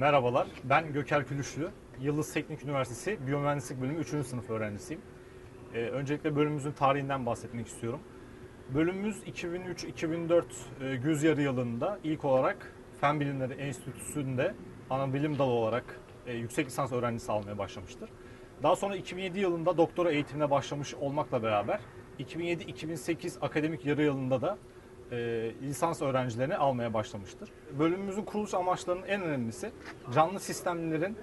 Merhabalar, ben Göker Külüşlü. Yıldız Teknik Üniversitesi Biyomühendislik Bölümü 3. sınıf öğrencisiyim. Ee, öncelikle bölümümüzün tarihinden bahsetmek istiyorum. Bölümümüz 2003-2004 e, güz yarı yılında ilk olarak Fen Bilimleri Enstitüsü'nde ana bilim dalı olarak e, yüksek lisans öğrencisi almaya başlamıştır. Daha sonra 2007 yılında doktora eğitimine başlamış olmakla beraber 2007-2008 akademik yarı yılında da e, lisans öğrencilerini almaya başlamıştır. Bölümümüzün kuruluş amaçlarının en önemlisi canlı sistemlerin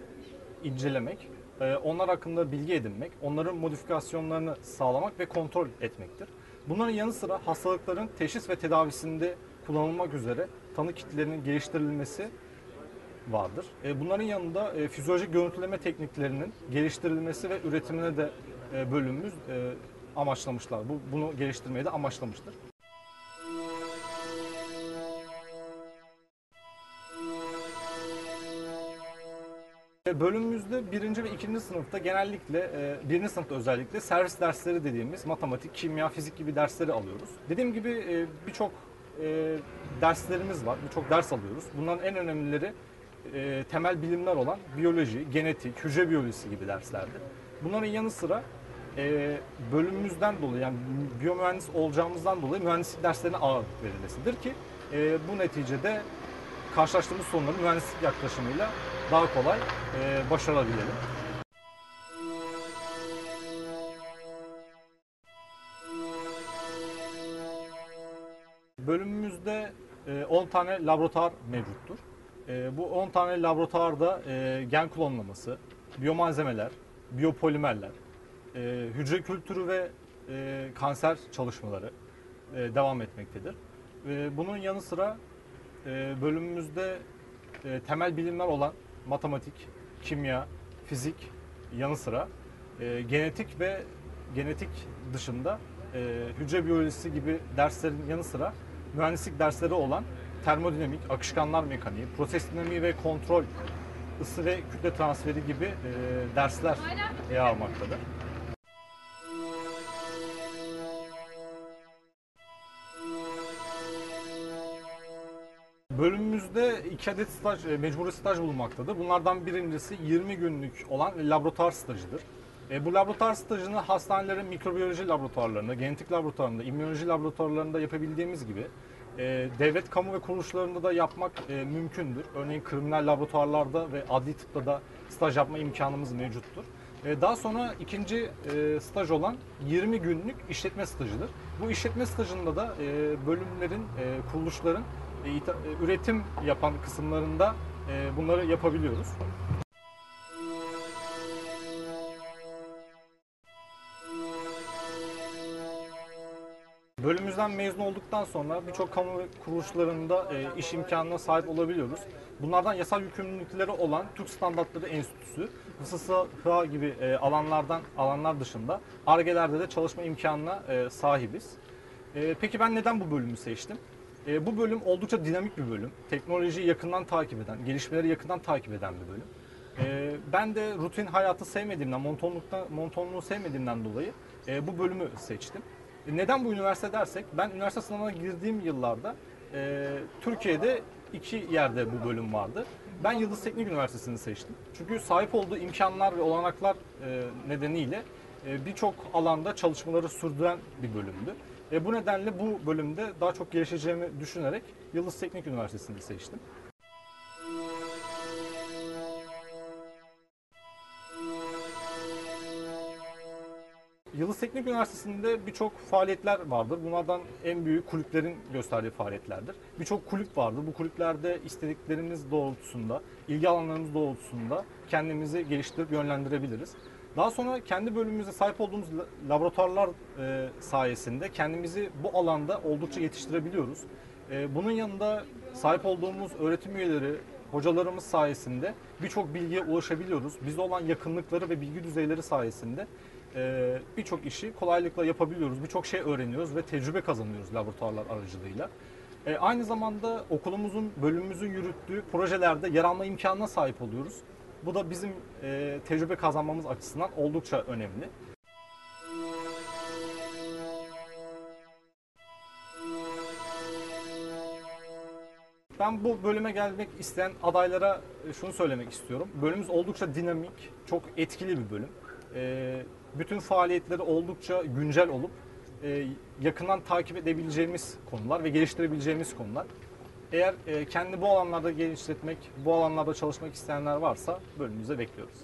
incelemek, e, onlar hakkında bilgi edinmek, onların modifikasyonlarını sağlamak ve kontrol etmektir. Bunların yanı sıra hastalıkların teşhis ve tedavisinde kullanılmak üzere tanı kitlerinin geliştirilmesi vardır. E, Bunların yanında e, fizyolojik görüntüleme tekniklerinin geliştirilmesi ve üretimine de e, bölümümüz amaçlamışlar. Bu, bunu geliştirmeyi de amaçlamıştır. Bölümümüzde birinci ve ikinci sınıfta genellikle, e, birinci sınıfta özellikle servis dersleri dediğimiz matematik, kimya, fizik gibi dersleri alıyoruz. Dediğim gibi e, birçok e, derslerimiz var, birçok ders alıyoruz. Bunların en önemlileri e, temel bilimler olan biyoloji, genetik, hücre biyolojisi gibi derslerdir. Bunların yanı sıra e, bölümümüzden dolayı yani biyomühendis olacağımızdan dolayı mühendislik derslerine ağırlık verilmesidir ki e, bu neticede karşılaştığımız sorunları mühendislik yaklaşımıyla daha kolay e, başarabilelim. Bölümümüzde e, 10 tane laboratuvar mevcuttur. E, bu 10 tane laboratuvarda e, gen klonlaması, biyomalzemeler, biyopolimerler, e, hücre kültürü ve e, kanser çalışmaları e, devam etmektedir. E, bunun yanı sıra e, bölümümüzde e, temel bilimler olan matematik, kimya, fizik yanı sıra e, genetik ve genetik dışında e, hücre biyolojisi gibi derslerin yanı sıra mühendislik dersleri olan termodinamik, akışkanlar mekaniği, proses dinamiği ve kontrol, ısı ve kütle transferi gibi e, dersler yer almaktadır. Bölümümüzde iki adet staj, e, mecburi staj bulunmaktadır. Bunlardan birincisi 20 günlük olan laboratuvar stajıdır. E, bu laboratuvar stajını hastanelerin mikrobiyoloji laboratuvarlarında, genetik laboratuvarlarında, immünoloji laboratuvarlarında yapabildiğimiz gibi e, devlet kamu ve kuruluşlarında da yapmak e, mümkündür. Örneğin kriminal laboratuvarlarda ve adli tıpta da staj yapma imkanımız mevcuttur. E, Daha sonra ikinci e, staj olan 20 günlük işletme stajıdır. Bu işletme stajında da e, bölümlerin, e, kuruluşların üretim yapan kısımlarında e, bunları yapabiliyoruz. Bölümümüzden mezun olduktan sonra birçok kamu kuruluşlarında e, iş imkanına sahip olabiliyoruz. Bunlardan yasal yükümlülükleri olan Türk Standartları Enstitüsü, HSSHA gibi e, alanlardan alanlar dışında ARGE'lerde de çalışma imkanına e, sahibiz. E, peki ben neden bu bölümü seçtim? E, bu bölüm oldukça dinamik bir bölüm. Teknolojiyi yakından takip eden, gelişmeleri yakından takip eden bir bölüm. E, ben de rutin hayatı sevmediğimden, monotonluktan, monotonluğu sevmediğimden dolayı e, bu bölümü seçtim. E, Neden bu üniversite dersek, ben üniversite sınavına girdiğim yıllarda e, Türkiye'de iki yerde bu bölüm vardı. Ben Yıldız Teknik Üniversitesi'ni seçtim. Çünkü sahip olduğu imkanlar ve olanaklar e, nedeniyle e, birçok alanda çalışmaları sürdüren bir bölümdü. E, bu nedenle bu bölümde daha çok gelişeceğimi düşünerek Yıldız Teknik Üniversitesi'ni seçtim. Yıldız Teknik Üniversitesi'nde birçok faaliyetler vardır. Bunlardan en büyük kulüplerin gösterdiği faaliyetlerdir. Birçok kulüp vardır. Bu kulüplerde istediklerimiz doğrultusunda, ilgi alanlarımız doğrultusunda kendimizi geliştirip yönlendirebiliriz. Daha sonra kendi bölümümüzde sahip olduğumuz la- laboratuvarlar e, sayesinde kendimizi bu alanda oldukça yetiştirebiliyoruz. E, bunun yanında sahip olduğumuz öğretim üyeleri, hocalarımız sayesinde birçok bilgiye ulaşabiliyoruz. Bize olan yakınlıkları ve bilgi düzeyleri sayesinde e, birçok işi kolaylıkla yapabiliyoruz. Birçok şey öğreniyoruz ve tecrübe kazanıyoruz laboratuvarlar aracılığıyla. Aynı zamanda okulumuzun, bölümümüzün yürüttüğü projelerde yer alma imkanına sahip oluyoruz. Bu da bizim e, tecrübe kazanmamız açısından oldukça önemli. Ben bu bölüme gelmek isteyen adaylara e, şunu söylemek istiyorum. Bölümümüz oldukça dinamik, çok etkili bir bölüm. E, bütün faaliyetleri oldukça güncel olup e, yakından takip edebileceğimiz konular ve geliştirebileceğimiz konular. Eğer e, kendi bu alanlarda geliştirmek, bu alanlarda çalışmak isteyenler varsa bölümümüze bekliyoruz.